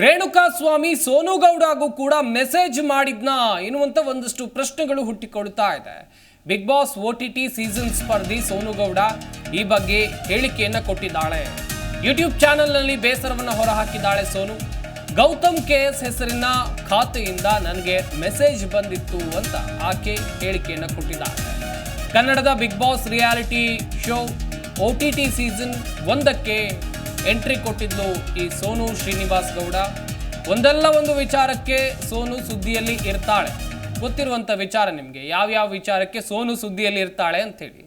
ರೇಣುಕಾ ಸ್ವಾಮಿ ಸೋನು ಹಾಗೂ ಕೂಡ ಮೆಸೇಜ್ ಮಾಡಿದ್ನ ಎನ್ನುವಂತ ಒಂದಷ್ಟು ಪ್ರಶ್ನೆಗಳು ಹುಟ್ಟಿಕೊಳ್ತಾ ಇದೆ. Big boss O T T season ಸ್ಪರ್ಧಿ Sonu Gowda ಈ ಬಗ್ಗೆ ಹೇಳಿಕೆಯನ್ನ ಕೊಟ್ಟಿದ್ದಾಳೆ. ಯೂಟ್ಯೂಬ್ ಚಾನೆಲ್ನಲ್ಲಿ ಬೇಸರವನ್ನ ಹೊರಹಾಕಿದ್ದಾಳೆ ಸೋನು. ಗೌತಮ್ ಕೆ ಎಸ್ ಹೆಸರಿನ ಖಾತೆಯಿಂದ ನನಗೆ ಮೆಸೇಜ್ ಬಂದಿತ್ತು ಅಂತ ಆಕೆ ಹೇಳಿಕೆಯನ್ನ ಕೊಟ್ಟಿದ್ದಾಳೆ. ಕನ್ನಡದ big boss reality show O T T season ಒಂದಕ್ಕೆ ಎಂಟ್ರಿ ಕೊಟ್ಟಿದ್ಲು ಈ ಸೋನು ಶ್ರೀನಿವಾಸ್ ಗೌಡ. ಒಂದಲ್ಲ ಒಂದು ವಿಚಾರಕ್ಕೆ ಸೋನು ಸುದ್ದಿಯಲ್ಲಿ ಇರ್ತಾಳೆ. ಗೊತ್ತಿರುವಂತ ವಿಚಾರ ನಿಮಗೆ. ಯಾವ್ಯಾವ ವಿಚಾರಕ್ಕೆ ಸೋನು ಸುದ್ದಿಯಲ್ಲಿ ಇರ್ತಾಳೆ ಅಂತೇಳಿ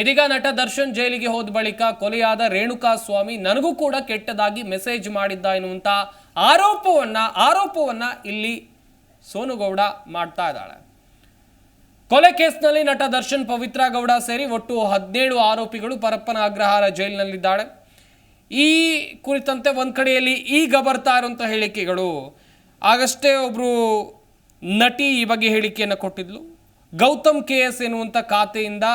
ಇದೀಗ ನಟ ದರ್ಶನ್ ಜೈಲಿಗೆ ಹೋದ ಬಳಿಕ ಕೊಲೆಯಾದ ರೇಣುಕಾ ಸ್ವಾಮಿ ನನಗೂ ಕೂಡ ಕೆಟ್ಟದಾಗಿ ಮೆಸೇಜ್ ಮಾಡಿದ್ದ ಎನ್ನುವಂಥ ಆರೋಪವನ್ನ ಆರೋಪವನ್ನ ಇಲ್ಲಿ ಸೋನು ಗೌಡ ಮಾಡ್ತಾ ಇದ್ದಾಳೆ. ಕೊಲೆ ಕೇಸ್ನಲ್ಲಿ ನಟ ದರ್ಶನ್ ಪವಿತ್ರ ಗೌಡ ಸೇರಿ ಒಟ್ಟು ಹದಿನೇಳು ಆರೋಪಿಗಳು ಪರಪ್ಪನ ಅಗ್ರಹಾರ ಜೈಲಿನಲ್ಲಿದ್ದಾಳೆ. ಈ ಕುರಿತಂತೆ ಒಂದು ಕಡೆಯಲ್ಲಿ ಈಗ ಬರ್ತಾ ಇರುವಂಥ ಹೇಳಿಕೆಗಳು. ಆಗಷ್ಟೇ ಒಬ್ಬರು ನಟಿ ಈ ಬಗ್ಗೆ ಹೇಳಿಕೆಯನ್ನು ಕೊಟ್ಟಿದ್ಲು. ಗೌತಮ್ ಕೆ ಎಸ್ ಎನ್ನುವಂಥ ಖಾತೆಯಿಂದ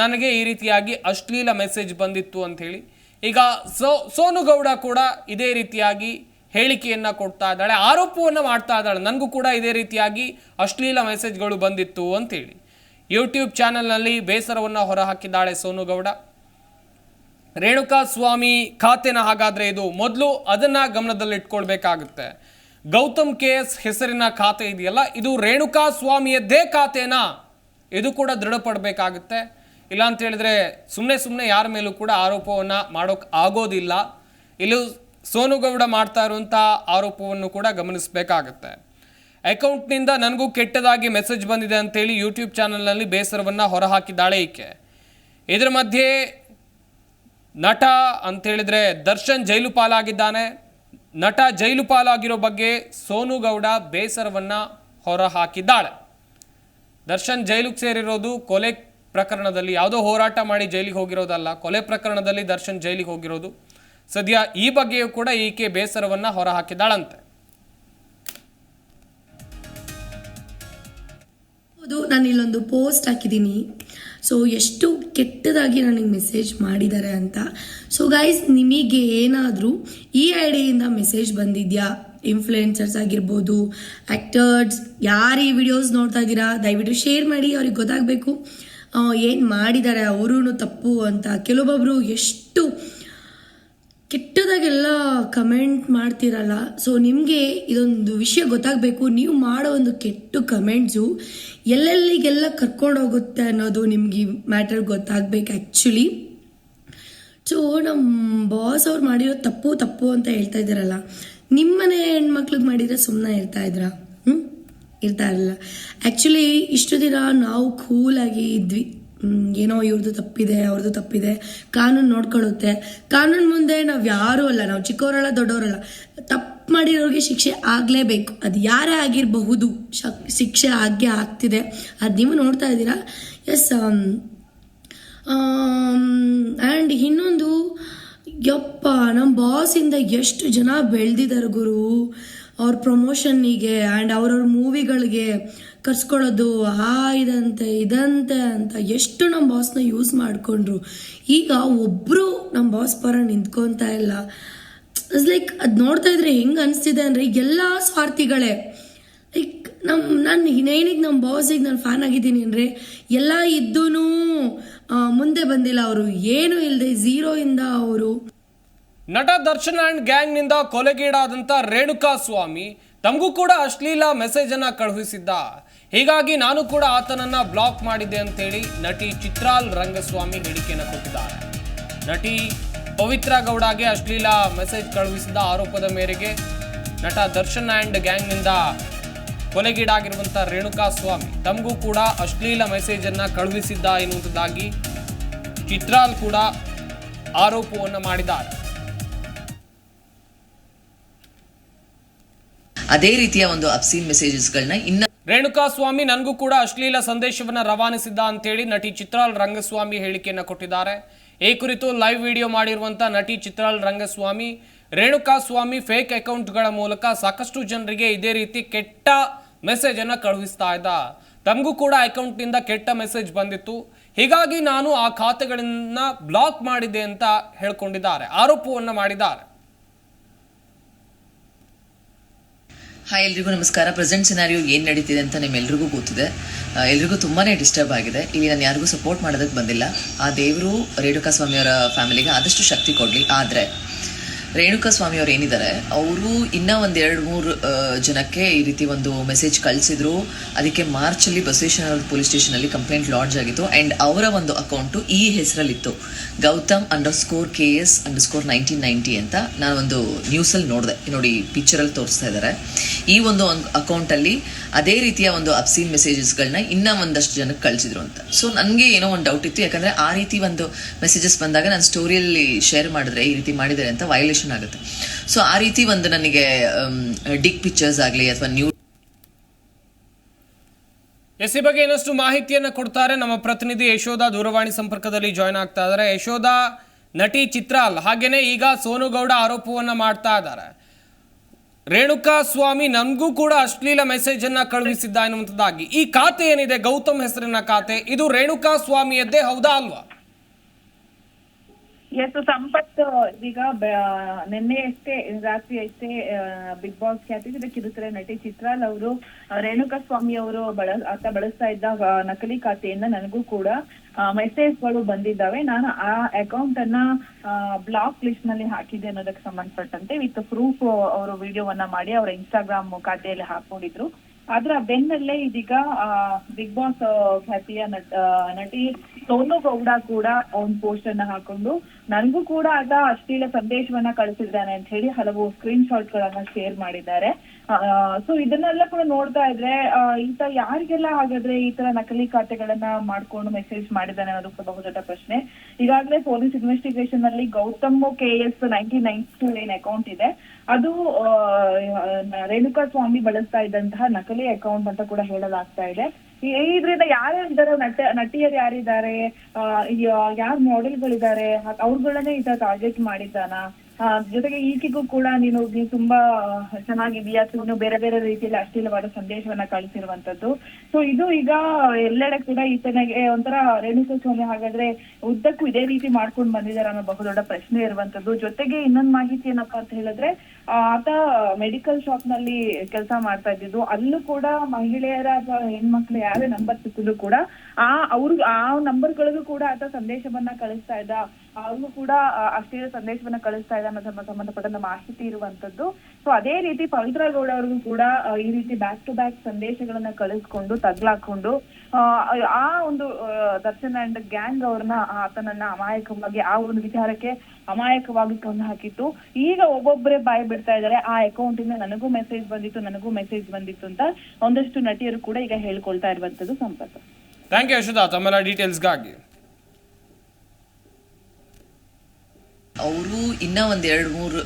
ನನಗೆ ಈ ರೀತಿಯಾಗಿ ಅಶ್ಲೀಲ ಮೆಸೇಜ್ ಬಂದಿತ್ತು ಅಂಥೇಳಿ. ಈಗ ಸೋ ಸೋನು ಗೌಡ ಕೂಡ ಇದೇ ರೀತಿಯಾಗಿ ಹೇಳಿಕೆಯನ್ನು ಕೊಡ್ತಾ ಇದ್ದಾಳೆ, ಆರೋಪವನ್ನು ಮಾಡ್ತಾ ಇದ್ದಾಳೆ. ನನಗೂ ಕೂಡ ಇದೇ ರೀತಿಯಾಗಿ ಅಶ್ಲೀಲ ಮೆಸೇಜ್ಗಳು ಬಂದಿತ್ತು ಅಂತೇಳಿ ಯೂಟ್ಯೂಬ್ ಚಾನಲ್ನಲ್ಲಿ ಬೇಸರವನ್ನು ಹೊರಹಾಕಿದ್ದಾಳೆ ಸೋನು ರೇಣುಕಾ ಸ್ವಾಮಿ ಖಾತೆನ ಹಾಗಾದರೆ ಇದು ಮೊದಲು ಅದನ್ನು ಗಮನದಲ್ಲಿಟ್ಕೊಳ್ಬೇಕಾಗುತ್ತೆ. ಗೌತಮ್ ಕೆ ಎಸ್ ಹೆಸರಿನ ಖಾತೆ ಇದೆಯಲ್ಲ, ಇದು ರೇಣುಕಾ ಸ್ವಾಮಿಯದ್ದೇ ಖಾತೆನಾ? ಇದು ಕೂಡ ದೃಢಪಡಬೇಕಾಗುತ್ತೆ. ಇಲ್ಲ ಅಂತ ಹೇಳಿದ್ರೆ ಸುಮ್ಮನೆ ಸುಮ್ಮನೆ ಯಾರ ಮೇಲೂ ಕೂಡ ಆರೋಪವನ್ನು ಮಾಡೋಕ್ಕೆ ಆಗೋದಿಲ್ಲ. ಇಲ್ಲೂ ಸೋನು ಗೌಡ ಮಾಡ್ತಾ ಇರುವಂಥ ಆರೋಪವನ್ನು ಕೂಡ ಗಮನಿಸಬೇಕಾಗುತ್ತೆ. ಅಕೌಂಟ್ನಿಂದ ನನಗೂ ಕೆಟ್ಟದಾಗಿ ಮೆಸೇಜ್ ಬಂದಿದೆ ಅಂತೇಳಿ ಯೂಟ್ಯೂಬ್ ಚಾನಲ್ನಲ್ಲಿ ಬೇಸರವನ್ನು ಹೊರಹಾಕಿದ್ದಾಳೆ ಈಕೆ. ಇದರ ಮಧ್ಯೆ ನಟ ಅಂತ ಹೇಳಿದ್ರೆ ದರ್ಶನ್ ಜೈಲು ಪಾಲಾಗಿದ್ದಾನೆ. ನಟ ಜೈಲು ಪಾಲಾಗಿರೋ ಬಗ್ಗೆ ಸೋನು ಗೌಡ ಬೇಸರವನ್ನ ಹೊರ ಹಾಕಿದ್ದಾಳೆ ದರ್ಶನ್ ಜೈಲಿಗೆ ಸೇರಿರೋದು ಕೊಲೆ ಪ್ರಕರಣದಲ್ಲಿ ಯಾವುದೋ ಹೋರಾಟ ಮಾಡಿ ಜೈಲಿಗೆ ಹೋಗಿರೋದಲ್ಲ, ಕೊಲೆ ಪ್ರಕರಣದಲ್ಲಿ ದರ್ಶನ್ ಜೈಲಿಗೆ ಹೋಗಿರೋದು. ಸದ್ಯ ಈ ಬಗ್ಗೆಯೂ ಕೂಡ ಈಕೆ ಬೇಸರವನ್ನ ಹೊರ ಹೌದು, ನಾನು ಇಲ್ಲೊಂದು ಪೋಸ್ಟ್ ಹಾಕಿದ್ದೀನಿ ಸೊ ಎಷ್ಟು ಕೆಟ್ಟದಾಗಿ ನನಗೆ ಮೆಸೇಜ್ ಮಾಡಿದ್ದಾರೆ ಅಂತ. ಸೊ ಗೈಸ್ ನಿಮಗೆ ಏನಾದರೂ ಈ ಐಡಿಯಿಂದ ಮೆಸೇಜ್ ಬಂದಿದ್ಯಾ? ಇನ್ಫ್ಲುಯೆನ್ಸರ್ಸ್ ಆಗಿರ್ಬೋದು ಆ್ಯಕ್ಟರ್ಸ್ ಯಾರು ಈ ವಿಡಿಯೋಸ್ ನೋಡ್ತಾ ಇದ್ದೀರಾ? ದಯವಿಟ್ಟು ಶೇರ್ ಮಾಡಿ, ಅವ್ರಿಗೆ ಗೊತ್ತಾಗಬೇಕು. ಏನು ಮಾಡಿದ್ದಾರೆ ಅವರೂ ತಪ್ಪು ಅಂತ. ಕೆಲವೊಬ್ಬರು ಎಷ್ಟು ಕೆಟ್ಟದಾಗೆಲ್ಲ ಕಮೆಂಟ್ ಮಾಡ್ತಿರಲ್ಲ? ಸೊ ನಿಮಗೆ ಇದೊಂದು ವಿಷಯ ಗೊತ್ತಾಗಬೇಕು. ನೀವು ಮಾಡೋ ಒಂದು ಕೆಟ್ಟ ಕಮೆಂಟ್ಸು ಎಲ್ಲೆಲ್ಲಿಗೆಲ್ಲ ಕರ್ಕೊಂಡು ಹೋಗುತ್ತೆ ಅನ್ನೋದು ನಿಮ್ಗೆ ಮ್ಯಾಟರ್ ಗೊತ್ತಾಗಬೇಕು ಆ್ಯಕ್ಚುಲಿ ಸೊ ನಮ್ಮ ಬಾಸ್ ಅವ್ರು ಮಾಡಿರೋ ತಪ್ಪು ತಪ್ಪು ಅಂತ ಹೇಳ್ತಾ ಇದ್ದೀರಲ್ಲ ನಿಮ್ಮನೆ ಹೆಣ್ಮಕ್ಳಿಗೆ ಮಾಡಿದ್ರೆ ಸುಮ್ಮನೆ ಇರ್ತಾ ಇದ್ರ? ಹ್ಞೂ ಇರ್ತಾ ಇರಲಿಲ್ಲ ಆ್ಯಕ್ಚುಲಿ ಇಷ್ಟು ದಿನ ನಾವು ಕೂಲಾಗಿ ಇದ್ವಿ. ಏನೋ ಇವ್ರದ್ದು ತಪ್ಪಿದೆ ಅವ್ರದ್ದು ತಪ್ಪಿದೆ. ಕಾನೂನು ನೋಡ್ಕೊಳ್ಳುತ್ತೆ. ಕಾನೂನು ಮುಂದೆ ನಾವು ಯಾರೂ ಅಲ್ಲ, ನಾವು ಚಿಕ್ಕವರಲ್ಲ, ದೊಡ್ಡವರಲ್ಲ. ತಪ್ಪು ಮಾಡಿರೋರಿಗೆ ಶಿಕ್ಷೆ ಆಗಲೇಬೇಕು. ಅದು ಯಾರೇ ಆಗಿರಬಹುದು ಶಕ್ ಶಿಕ್ಷೆ ಆಗೇ ಆಗ್ತಿದೆ. ಅದು ನೀವು ನೋಡ್ತಾ ಇದ್ದೀರಾ? ಎಸ್ ಆ್ಯಂಡ್ ಇನ್ನೊಂದು, ಯಪ್ಪ ನಮ್ಮ ಬಾಸಿಂದ ಎಷ್ಟು ಜನ ಬೆಳೆದಿದ್ದಾರೆ ಗುರು? ಅವ್ರ ಪ್ರಮೋಷನ್ನಿಗೆ ಆ್ಯಂಡ್ ಅವ್ರವ್ರ ಮೂವಿಗಳಿಗೆ ಕರ್ಸ್ಕೊಳ್ಳೋದು, ಆ ಇದಂತೆ ಇದಂತೆ ಅಂತ ಎಷ್ಟು ನಮ್ಮ ಬಾಸ್ನ ಯೂಸ್ ಮಾಡಿಕೊಂಡ್ರು. ಈಗ ಒಬ್ಬರು ನಮ್ಮ ಬಾಸ್ ಪರ ನಿಂತ್ಕೊತಾ ಇಲ್ಲ. ಇಟ್ಸ್ ಲೈಕ್ ಅದು ನೋಡ್ತಾ ಇದ್ರೆ ಹೆಂಗೆ ಅನಿಸ್ತಿದೆ ಅಂದರೆ ಎಲ್ಲ ಸ್ವಾರ್ಥಿಗಳೇ. ಲೈಕ್ ನಮ್ಮ ನಾನು ಇನ್ನೇನಿಗೆ ನಮ್ಮ ಬಾಸಿಗೆ ನಾನು ಫ್ಯಾನ್ ಆಗಿದ್ದೀನಿ ಅಂದರೆ ಎಲ್ಲ ಇದ್ದೂ ಮುಂದೆ ಬಂದಿಲ್ಲ ಅವರು. ಏನು ಇಲ್ಲದೆ ಝೀರೋಯಿಂದ ಅವರು. ನಟ ದರ್ಶನ್ ಆ್ಯಂಡ್ ಗ್ಯಾಂಗ್ನಿಂದ ಕೊಲೆಗೀಡಾದಂಥ ರೇಣುಕಾ ಸ್ವಾಮಿ ತಮಗೂ ಕೂಡ ಅಶ್ಲೀಲ ಮೆಸೇಜ್ ಅನ್ನ ಕಳುಹಿಸಿದ್ದ. ಹೀಗಾಗಿ ನಾನು ಕೂಡ ಆತನನ್ನ ಬ್ಲಾಕ್ ಮಾಡಿದ್ದೆ ಅಂತೇಳಿ ನಟಿ ಚಿತ್ರಾಲ್ ರಂಗಸ್ವಾಮಿ ಹೇಳಿಕೆಯನ್ನು ಕೊಟ್ಟಿದ್ದಾರೆ. ನಟಿ ಪವಿತ್ರ ಗೌಡಗೆ ಅಶ್ಲೀಲ ಮೆಸೇಜ್ ಕಳುಹಿಸಿದ ಆರೋಪದ ಮೇರೆಗೆ ನಟ ದರ್ಶನ್ ಆ್ಯಂಡ್ ಗ್ಯಾಂಗ್ನಿಂದ ಕೊಲೆಗೀಡಾಗಿರುವಂಥ ರೇಣುಕಾ ಸ್ವಾಮಿ ತಮಗೂ ಕೂಡ ಅಶ್ಲೀಲ ಮೆಸೇಜನ್ನು ಕಳುಹಿಸಿದ್ದ ಎನ್ನುವುದಾಗಿ ಚಿತ್ರಾಲ್ ಕೂಡ ಆರೋಪವನ್ನು ಮಾಡಿದ್ದಾರೆ. ಅದೇ ರೀತಿಯ ಒಂದು ಅಬ್ಸೀನ್ ಮೆಸೇಜಸ್ಗಳನ್ನ ಇನ್ನ ರೇಣುಕಾ ಸ್ವಾಮಿ ನನಗೂ ಕೂಡ ಅಶ್ಲೀಲ ಸಂದೇಶವನ್ನ ರವಾನಿಸಿದ್ದ ಅಂತೇಳಿ ನಟಿ ಚಿತ್ರಾಲ್ ರಂಗಸ್ವಾಮಿ ಹೇಳಿಕೆಯನ್ನ ಕೊಟ್ಟಿದ್ದಾರೆ. ಈ ಕುರಿತು ಲೈವ್ ವಿಡಿಯೋ ಮಾಡಿರುವಂತ ನಟಿ ಚಿತ್ರಾಲ್ ರಂಗಸ್ವಾಮಿ ರೇಣುಕಾ ಸ್ವಾಮಿ ಫೇಕ್ ಅಕೌಂಟ್ಗಳ ಮೂಲಕ ಸಾಕಷ್ಟು ಜನರಿಗೆ ಇದೇ ರೀತಿ ಕೆಟ್ಟ ಮೆಸೇಜ್ ಅನ್ನ ಕಳುಹಿಸ್ತಾ ಇದ್ದ. ತಮಗೂ ಕೂಡ ಅಕೌಂಟ್ನಿಂದ ಕೆಟ್ಟ ಮೆಸೇಜ್ ಬಂದಿತ್ತು. ಹೀಗಾಗಿ ನಾನು ಆ ಖಾತೆಗಳನ್ನ ಬ್ಲಾಕ್ ಮಾಡಿದೆ ಅಂತ ಹೇಳ್ಕೊಂಡಿದ್ದಾರೆ. ಆರೋಪವನ್ನು ಮಾಡಿದ್ದಾರೆ. ಹಾಯ್, ಎಲ್ರಿಗೂ ನಮಸ್ಕಾರ. ಪ್ರೆಸೆಂಟ್ ಸಿನಾರಿಯೋ ಏನು ನಡೀತಿದೆ ಅಂತ ನಿಮ್ಮೆಲ್ರಿಗೂ ಗೊತ್ತಿದೆ. ಎಲ್ರಿಗೂ ತುಂಬಾ ಡಿಸ್ಟರ್ಬ್ ಆಗಿದೆ. ಇಲ್ಲಿ ನಾನು ಯಾರಿಗೂ ಸಪೋರ್ಟ್ ಮಾಡೋದಕ್ಕೆ ಬಂದಿಲ್ಲ. ಆ ದೇವರು ರೇಣುಕಾ ಸ್ವಾಮಿಯವರ ಫ್ಯಾಮಿಲಿಗೆ ಆದಷ್ಟು ಶಕ್ತಿ ಕೊಡಲಿ. ಆದರೆ ರೇಣುಕಾ ಸ್ವಾಮಿ ಅವ್ರು ಏನಿದ್ದಾರೆ, ಅವರು ಇನ್ನೂ ಒಂದು ಎರಡು ಮೂರು ಜನಕ್ಕೆ ಈ ರೀತಿ ಒಂದು ಮೆಸೇಜ್ ಕಳಿಸಿದ್ರು. ಅದಕ್ಕೆ ಮಾರ್ಚಲ್ಲಿ ಬಸವೇಶ್ವರ ಪೊಲೀಸ್ ಸ್ಟೇಷನಲ್ಲಿ ಕಂಪ್ಲೇಂಟ್ ಲಾಡ್ಜ್ ಆಗಿತ್ತು. ಆ್ಯಂಡ್ ಅವರ ಒಂದು ಅಕೌಂಟು ಈ ಹೆಸರಲ್ಲಿತ್ತು. Gautham under score K S under score nineteen ninety ಅಂತ ನಾನು ಒಂದು ನ್ಯೂಸಲ್ಲಿ ನೋಡಿದೆ. ನೋಡಿ ಪಿಕ್ಚರಲ್ಲಿ ತೋರಿಸ್ತಾ ಇದ್ದಾರೆ. ಈ ಒಂದು ಅಕೌಂಟಲ್ಲಿ ಅದೇ ರೀತಿಯ ಒಂದು ಅಬ್ಸೀನ್ ಮೆಸೇಜಸ್ಗಳನ್ನ ಇನ್ನೂ ಒಂದಷ್ಟು ಜನಕ್ಕೆ ಕಳಿಸಿದ್ರು ಅಂತ. ಸೊ ನನಗೆ ಏನೋ ಒಂದು ಡೌಟ್ ಇತ್ತು. ಯಾಕಂದರೆ ಆ ರೀತಿ ಒಂದು ಮೆಸೇಜಸ್ ಬಂದಾಗ ನಾನು ಸ್ಟೋರಿಯಲ್ಲಿ ಶೇರ್ ಮಾಡಿದ್ರೆ, ಈ ರೀತಿ ಮಾಡಿದ್ದಾರೆ ಅಂತ ವೈಲೇಷನ್ ಆಗುತ್ತೆ. ಸೊ ಆ ರೀತಿ ಒಂದು ನನಗೆ ಡಿಕ್ ಪಿಕ್ಚರ್ಸ್ ಆಗಲಿ ಅಥವಾ ನ್ಯೂ ಎಸ್, ಈ ಬಗ್ಗೆ ಇನ್ನಷ್ಟು ಮಾಹಿತಿಯನ್ನು ಕೊಡ್ತಾರೆ ನಮ್ಮ ಪ್ರತಿನಿಧಿ ಯಶೋಧ ದೂರವಾಣಿ ಸಂಪರ್ಕದಲ್ಲಿ ಜಾಯ್ನ್ ಆಗ್ತಾ ಇದ್ದಾರೆ. ಯಶೋಧ, ನಟಿ ಚಿತ್ರ ಅಲ್ಲ. ಹಾಗೇನೆ ಈಗ ಸೋನು ಗೌಡ ಆರೋಪವನ್ನ ಮಾಡ್ತಾ ಇದ್ದಾರೆ. ರೇಣುಕಾ ಸ್ವಾಮಿ ನಮಗೂ ಕೂಡ ಅಶ್ಲೀಲ ಮೆಸೇಜ್ ಅನ್ನ ಕಳುಹಿಸಿದ್ದ ಎನ್ನುವಂಥದ್ದಾಗಿ. ಈ ಖಾತೆ ಏನಿದೆ? ಗೌತಮ್ ಹೆಸರಿನ ಖಾತೆ. ಇದು ರೇಣುಕಾ ಸ್ವಾಮಿಯದ್ದೇ ಹೌದಾ ಅಲ್ವಾ? ಎಸ್ ಸಂಪತ್ ಈಗ ಬ- ನಿನ್ನೆ ಅಷ್ಟೇ ರಾತ್ರಿ ಅಷ್ಟೇ ಬಿಗ್ ಬಾಸ್ ಖ್ಯಾತಿ ಕಿರುತೆರೆ ನಟಿ ಚಿತ್ರಾಲ್ ಅವರು ರೇಣುಕಾ ಸ್ವಾಮಿ ಅವರು ಬಳ, ಆತ ಬಳಸ್ತಾ ಇದ್ದ ನಕಲಿ ಖಾತೆಯಿಂದ ನನಗೂ ಕೂಡ ಮೆಸೇಜ್ಗಳು ಬಂದಿದ್ದಾವೆ. ನಾನು ಆ ಅಕೌಂಟ್ ಅನ್ನ ಬ್ಲಾಕ್ ಲಿಸ್ಟ್ನಲ್ಲಿ ಹಾಕಿದೆ ಅನ್ನೋದಕ್ಕೆ ಸಂಬಂಧಪಟ್ಟಂತೆ ವಿತ್ ಪ್ರೂಫ್ ಅವರು ವಿಡಿಯೋವನ್ನ ಮಾಡಿ, ಅವರ ಇನ್ಸ್ಟಾಗ್ರಾಮ್ ಖಾತೆಯಲ್ಲಿ ಹಾಕೊಂಡಿದ್ರು. ಅದ್ರ ಬೆನ್ನಲ್ಲೇ ಇದೀಗ ಬಿಗ್ ಬಾಸ್ ಖ್ಯಾತಿಯ ನಟ- ಸೋನು ಗೌಡ ಕೂಡ ಒಂದು ಪೋಸ್ಟ್ ಅನ್ನ ಹಾಕೊಂಡು ನನ್ಗೂ ಕೂಡ ಆಗ ಅಶ್ಲೀಲ ಸಂದೇಶವನ್ನ ಕಳಿಸಿದ್ದಾನೆ ಅಂತ ಹೇಳಿ ಹಲವು ಸ್ಕ್ರೀನ್ ಶಾಟ್ ಗಳನ್ನ ಶೇರ್ ಮಾಡಿದ್ದಾರೆ ಸೊ ಇದನ್ನೆಲ್ಲ ಕೂಡ ನೋಡ್ತಾ ಇದ್ರೆ ಇಂತ ಯಾರಿಗೆಲ್ಲ ಹಾಗಾದ್ರೆ ಈ ತರ ನಕಲಿ ಖಾತೆಗಳನ್ನ ಮಾಡ್ಕೊಂಡು ಮೆಸೇಜ್ ಮಾಡಿದ್ದಾನೆ ಅನ್ನೋದು ಕೂಡ ಬಹುದೊಡ್ಡ ಪ್ರಶ್ನೆ. ಈಗಾಗಲೇ ಪೊಲೀಸ್ ಇನ್ವೆಸ್ಟಿಗೇಷನ್ ಅಲ್ಲಿ Gautham K S ninety nine two ಏನ್ ಅಕೌಂಟ್ ಇದೆ. ಅದು ರೇಣುಕಾ ಸ್ವಾಮಿ ಬಳಸ್ತಾ ಇದ್ದಂತಹ ನಕಲಿ ಅಕೌಂಟ್ ಅಂತ ಕೂಡ ಹೇಳಲಾಗ್ತಾ ಇದೆ. ಇದ್ರಿಂದ ಯಾರ್ಯಾರಿದ್ದಾರೆ ನಟ, ನಟಿಯರು ಯಾರಿದ್ದಾರೆ? ಯಾರು ಮಾಡೆಲ್ಗಳಿದ್ದಾರೆ ಅವ್ರಗಳನ್ನೇ ಈತ ಟಾರ್ಗೆಟ್ ಮಾಡಿದ್ದಾನ? ಜೊತೆಗೆ ಈಕೆಗೂ ಕೂಡ ನೀನು ತುಂಬಾ ಚೆನ್ನಾಗಿದೀಯ ನೀನು ಬೇರೆ ಬೇರೆ ರೀತಿಯಲ್ಲಿ ಅಶ್ಲೀಲವಾದ ಸಂದೇಶವನ್ನ ಕಳಿಸಿರುವಂತದ್ದು. ಸೊ ಇದು ಈಗ ಎಲ್ಲೆಡೆ ಕೂಡ ಈತನಿಗೆ ಒಂಥರ ರೇಣುಕಾ ಸ್ವಾಮಿ ಹಾಗಾದ್ರೆ ಉದ್ದಕ್ಕೂ ಇದೇ ರೀತಿ ಮಾಡ್ಕೊಂಡು ಬಂದಿದ್ದಾರೆ ಅನ್ನೋ ಬಹುದೊಡ್ಡ ಪ್ರಶ್ನೆ ಇರುವಂತದ್ದು. ಜೊತೆಗೆ ಇನ್ನೊಂದ್ ಮಾಹಿತಿ ಏನಪ್ಪಾ ಅಂತ ಹೇಳಿದ್ರೆ ಆತ ಮೆಡಿಕಲ್ ಶಾಪ್ನಲ್ಲಿ ಕೆಲಸ ಮಾಡ್ತಾ ಇದ್ದಿದ್ದು. ಅಲ್ಲೂ ಕೂಡ ಮಹಿಳೆಯರ ಅಥವಾ ಹೆಣ್ಮಕ್ಳು ಯಾರೇ ನಂಬರ್ ಸಿಕ್ಕಿದ್ರು ಕೂಡ ಆ, ಅವ್ರು, ಆ ನಂಬರ್ಗಳಿಗೂ ಕೂಡ ಆತ ಸಂದೇಶವನ್ನ ಕಳಿಸ್ತಾ ಇದ್ದ. ಅವ್ರಿಗೂ ಕೂಡ ಅಷ್ಟೇ ಸಂದೇಶವನ್ನ ಕಳಿಸ್ತಾ ಇದ್ದಾನೆ ಅನ್ನೋದ್ರ ಸಂಬಂಧಪಟ್ಟಂತ ಮಾಹಿತಿ ಇರುವಂತದ್ದು ಸೊ ಅದೇ ರೀತಿ ಪವಿತ್ರ ಗೌಡ ಅವ್ರಿಗೂ ಕೂಡ ಈ ರೀತಿ ಬ್ಯಾಕ್ ಟು ಬ್ಯಾಕ್ ಸಂದೇಶಗಳನ್ನ ಕಳಿಸ್ಕೊಂಡು ತಗ್ಲಾಕೊಂಡು ಆ, ಒಂದು ದರ್ಶನ್ ಅಂಡ್ ಗ್ಯಾಂಗ್ ಅವ್ರನ್ನ ಆತನನ್ನ ಅಮಾಯಕವಾಗಿ ಆ ಒಂದು ವಿಚಾರಕ್ಕೆ ಅಮಾಯಕವಾಗಿ ಕೊಂದು ಹಾಕಿತ್ತು. ಈಗ ಒಬ್ಬೊಬ್ಬರೇ ಬಾಯಿ ಬಿಡ್ತಾ ಇದ್ದಾರೆ ಆ ಅಕೌಂಟ್ ಇಂದ ನನಗೂ ಮೆಸೇಜ್ ಬಂದಿತ್ತು ನನಗೂ ಮೆಸೇಜ್ ಬಂದಿತ್ತು ಅಂತ ಒಂದಷ್ಟು ನಟಿಯರು ಕೂಡ ಈಗ ಹೇಳ್ಕೊಳ್ತಾ ಇರುವಂತದ್ದು ಸಂಪತ್ತು ಥ್ಯಾಂಕ್ ಯು ಯಶೋಧ ತಮ್ಮೆಲ್ಲ ಡೀಟೇಲ್ಸ್ಗಾಗಿ ಅವರು ಇನ್ನೂ ಒಂದು ಎರಡು ಮೂರು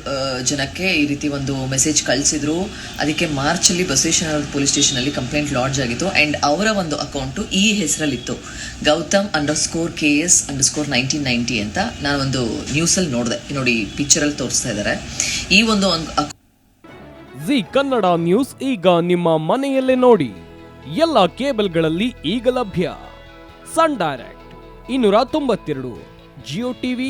ಜನಕ್ಕೆ ಈ ರೀತಿ ಒಂದು ಮೆಸೇಜ್ ಕಳಿಸಿದ್ರು. ಅದಕ್ಕೆ ಮಾರ್ಚಲ್ಲಿ ಬಸವೇಶ್ವರ ಪೊಲೀಸ್ ಸ್ಟೇಷನಲ್ಲಿ ಕಂಪ್ಲೇಂಟ್ ಲಾಡ್ಜ್ ಆಗಿತ್ತು. ಆ್ಯಂಡ್ ಅವರ ಒಂದು ಅಕೌಂಟು ಈ ಹೆಸರಲ್ಲಿತ್ತು. Gautham under score K S under score nineteen ninety ಅಂತ ನಾನು ಒಂದು ನ್ಯೂಸಲ್ಲಿ ನೋಡಿದೆ. ನೋಡಿ ಪಿಕ್ಚರಲ್ಲಿ ತೋರಿಸ್ತಾ ಇದ್ದಾರೆ ಈ ಒಂದು ಜಿ ಕನ್ನಡ ನ್ಯೂಸ್ ಈಗ ನಿಮ್ಮ ಮನೆಯಲ್ಲೇ ನೋಡಿ. ಎಲ್ಲ ಕೇಬಲ್ಗಳಲ್ಲಿ ಈಗ ಲಭ್ಯ. ಸನ್ ಡೈರೆಕ್ಟ್ ಇನ್ನೂರ ತೊಂಬತ್ತೆರಡು ಜಿಯೋ ಟಿವಿ